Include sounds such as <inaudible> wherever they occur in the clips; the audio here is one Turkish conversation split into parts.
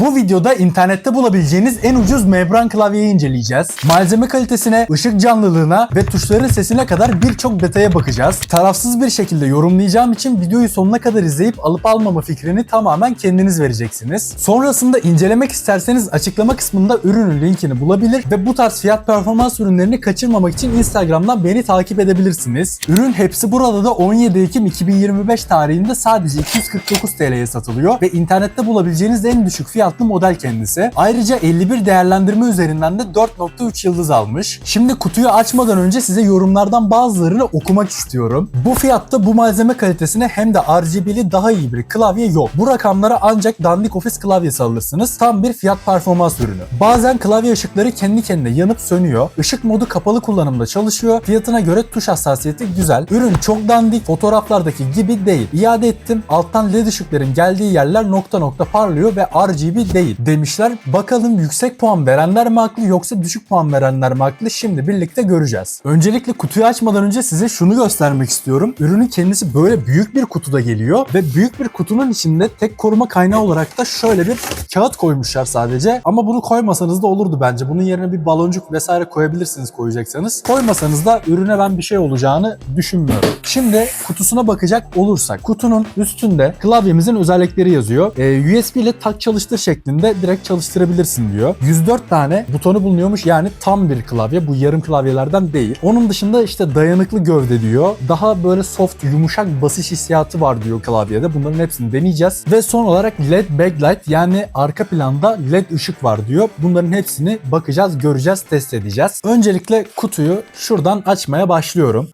Bu videoda internette bulabileceğiniz en ucuz membran klavyeyi inceleyeceğiz. Malzeme kalitesine, ışık canlılığına ve tuşların sesine kadar birçok detaya bakacağız. Tarafsız bir şekilde yorumlayacağım için videoyu sonuna kadar izleyip alıp almama fikrini tamamen kendiniz vereceksiniz. Sonrasında incelemek isterseniz açıklama kısmında ürünün linkini bulabilir ve bu tarz fiyat performans ürünlerini kaçırmamak için Instagram'dan beni takip edebilirsiniz. Ürün hepsi burada da 17 Ekim 2025 tarihinde sadece 249 TL'ye satılıyor ve internette bulabileceğiniz en düşük fiyatlı model kendisi. Ayrıca 51 değerlendirme üzerinden de 4.3 yıldız almış. Şimdi kutuyu açmadan önce size yorumlardan bazılarını okumak istiyorum. Bu fiyatta bu malzeme kalitesine hem de RGB'li daha iyi bir klavye yok. Bu rakamlara ancak dandik ofis klavyesi alırsınız. Tam bir fiyat performans ürünü. Bazen klavye ışıkları kendi kendine yanıp sönüyor. Işık modu kapalı kullanımda çalışıyor. Fiyatına göre tuş hassasiyeti güzel. Ürün çok dandik, fotoğraflardaki gibi değil. İade ettim. Alttan led ışıkların geldiği yerler nokta nokta parlıyor ve RGB değil demişler. Bakalım yüksek puan verenler mi haklı yoksa düşük puan verenler mi haklı? Şimdi birlikte göreceğiz. Öncelikle kutuyu açmadan önce size şunu göstermek istiyorum. Ürünün kendisi böyle büyük bir kutuda geliyor ve büyük bir kutunun içinde tek koruma kaynağı olarak da şöyle bir kağıt koymuşlar sadece. Ama bunu koymasanız da olurdu bence. Bunun yerine bir baloncuk vesaire koyabilirsiniz koyacaksanız. Koymasanız da ürüne ben bir şey olacağını düşünmüyorum. Şimdi kutusuna bakacak olursak kutunun üstünde klavyemizin özellikleri yazıyor. Ee, USB ile tak çalıştır şeklinde direkt çalıştırabilirsin diyor. 104 tane butonu bulunuyormuş yani tam bir klavye. Bu yarım klavyelerden değil. Onun dışında işte dayanıklı gövde diyor. Daha böyle soft, yumuşak basış hissiyatı var diyor klavyede. Bunların hepsini deneyeceğiz. Ve son olarak LED backlight yani arka planda LED ışık var diyor. Bunların hepsini bakacağız, göreceğiz, test edeceğiz. Öncelikle kutuyu şuradan açmaya başlıyorum.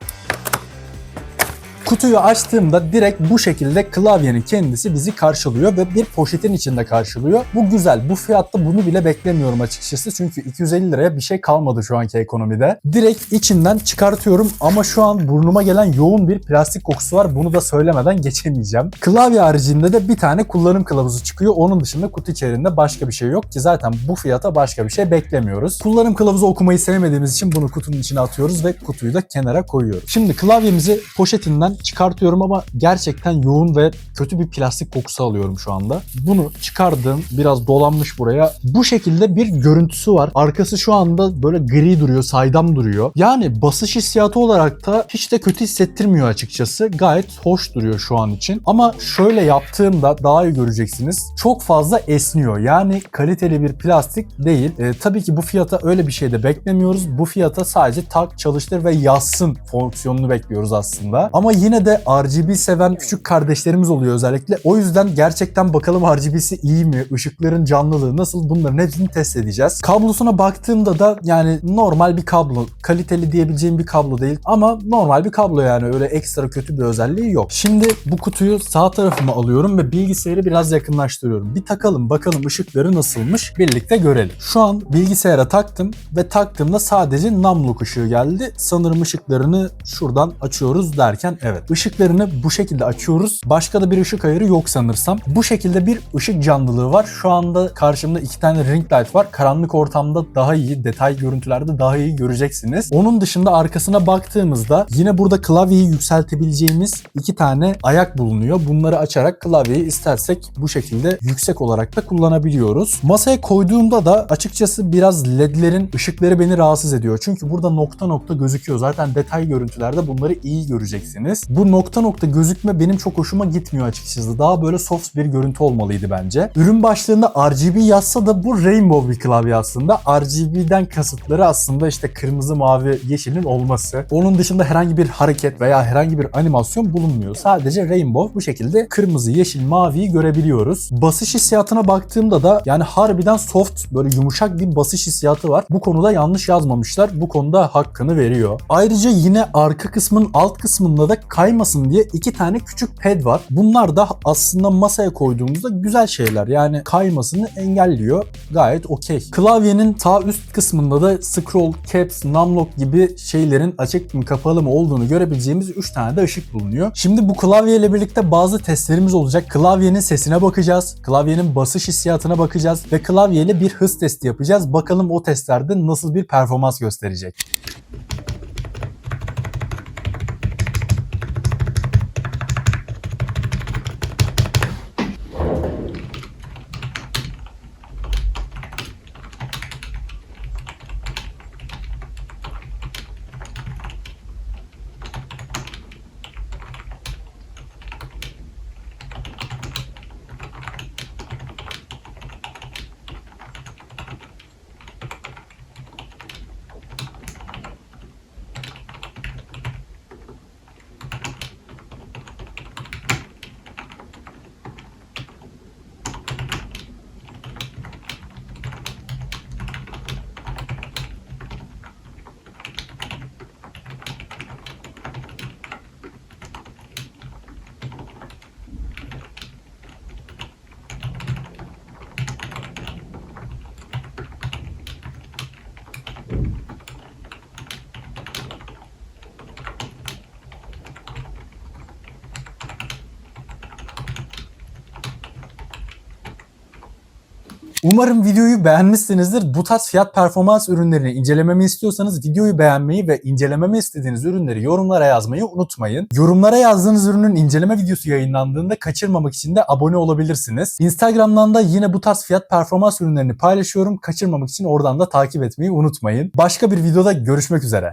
Kutuyu açtığımda direkt bu şekilde klavyenin kendisi bizi karşılıyor ve bir poşetin içinde karşılıyor. Bu güzel. Bu fiyatta bunu bile beklemiyorum açıkçası. Çünkü 250 liraya bir şey kalmadı şu anki ekonomide. Direkt içinden çıkartıyorum ama şu an burnuma gelen yoğun bir plastik kokusu var. Bunu da söylemeden <laughs> geçemeyeceğim. Klavye haricinde de bir tane kullanım kılavuzu çıkıyor. Onun dışında kutu içerisinde başka bir şey yok ki zaten bu fiyata başka bir şey beklemiyoruz. Kullanım kılavuzu okumayı sevmediğimiz için bunu kutunun içine atıyoruz ve kutuyu da kenara koyuyoruz. Şimdi klavyemizi poşetinden çıkartıyorum ama gerçekten yoğun ve kötü bir plastik kokusu alıyorum şu anda. Bunu çıkardım. Biraz dolanmış buraya. Bu şekilde bir görüntüsü var. Arkası şu anda böyle gri duruyor, saydam duruyor. Yani basış hissiyatı olarak da hiç de kötü hissettirmiyor açıkçası. Gayet hoş duruyor şu an için. Ama şöyle yaptığımda daha iyi göreceksiniz. Çok fazla esniyor. Yani kaliteli bir plastik değil. E, tabii ki bu fiyata öyle bir şey de beklemiyoruz. Bu fiyata sadece tak, çalıştır ve yazsın fonksiyonunu bekliyoruz aslında. Ama yine de RGB seven küçük kardeşlerimiz oluyor özellikle. O yüzden gerçekten bakalım RGB'si iyi mi? Işıkların canlılığı nasıl? Bunların hepsini test edeceğiz. Kablosuna baktığımda da yani normal bir kablo. Kaliteli diyebileceğim bir kablo değil ama normal bir kablo yani öyle ekstra kötü bir özelliği yok. Şimdi bu kutuyu sağ tarafıma alıyorum ve bilgisayarı biraz yakınlaştırıyorum. Bir takalım bakalım ışıkları nasılmış birlikte görelim. Şu an bilgisayara taktım ve taktığımda sadece namluk ışığı geldi. Sanırım ışıklarını şuradan açıyoruz derken evet ışıklarını bu şekilde açıyoruz. Başka da bir ışık ayarı yok sanırsam. Bu şekilde bir ışık canlılığı var. Şu anda karşımda iki tane ring light var. Karanlık ortamda daha iyi, detay görüntülerde daha iyi göreceksiniz. Onun dışında arkasına baktığımızda yine burada klavyeyi yükseltebileceğimiz iki tane ayak bulunuyor. Bunları açarak klavyeyi istersek bu şekilde yüksek olarak da kullanabiliyoruz. Masaya koyduğumda da açıkçası biraz ledlerin ışıkları beni rahatsız ediyor. Çünkü burada nokta nokta gözüküyor. Zaten detay görüntülerde bunları iyi göreceksiniz. Bu nokta nokta gözükme benim çok hoşuma gitmiyor açıkçası. Daha böyle soft bir görüntü olmalıydı bence. Ürün başlığında RGB yazsa da bu rainbow bir klavye aslında. RGB'den kasıtları aslında işte kırmızı, mavi, yeşilin olması. Onun dışında herhangi bir hareket veya herhangi bir animasyon bulunmuyor. Sadece rainbow bu şekilde kırmızı, yeşil, maviyi görebiliyoruz. Basış hissiyatına baktığımda da yani harbiden soft böyle yumuşak bir basış hissiyatı var. Bu konuda yanlış yazmamışlar. Bu konuda hakkını veriyor. Ayrıca yine arka kısmın alt kısmında da kaymasın diye iki tane küçük pad var. Bunlar da aslında masaya koyduğumuzda güzel şeyler. Yani kaymasını engelliyor. Gayet okey. Klavyenin sağ üst kısmında da scroll, caps, numlock gibi şeylerin açık mı kapalı mı olduğunu görebileceğimiz 3 tane de ışık bulunuyor. Şimdi bu klavye ile birlikte bazı testlerimiz olacak. Klavyenin sesine bakacağız. Klavyenin basış hissiyatına bakacağız ve klavyeyle bir hız testi yapacağız. Bakalım o testlerde nasıl bir performans gösterecek. Umarım videoyu beğenmişsinizdir. Bu tarz fiyat performans ürünlerini incelememi istiyorsanız videoyu beğenmeyi ve incelememi istediğiniz ürünleri yorumlara yazmayı unutmayın. Yorumlara yazdığınız ürünün inceleme videosu yayınlandığında kaçırmamak için de abone olabilirsiniz. Instagram'dan da yine bu tarz fiyat performans ürünlerini paylaşıyorum. Kaçırmamak için oradan da takip etmeyi unutmayın. Başka bir videoda görüşmek üzere.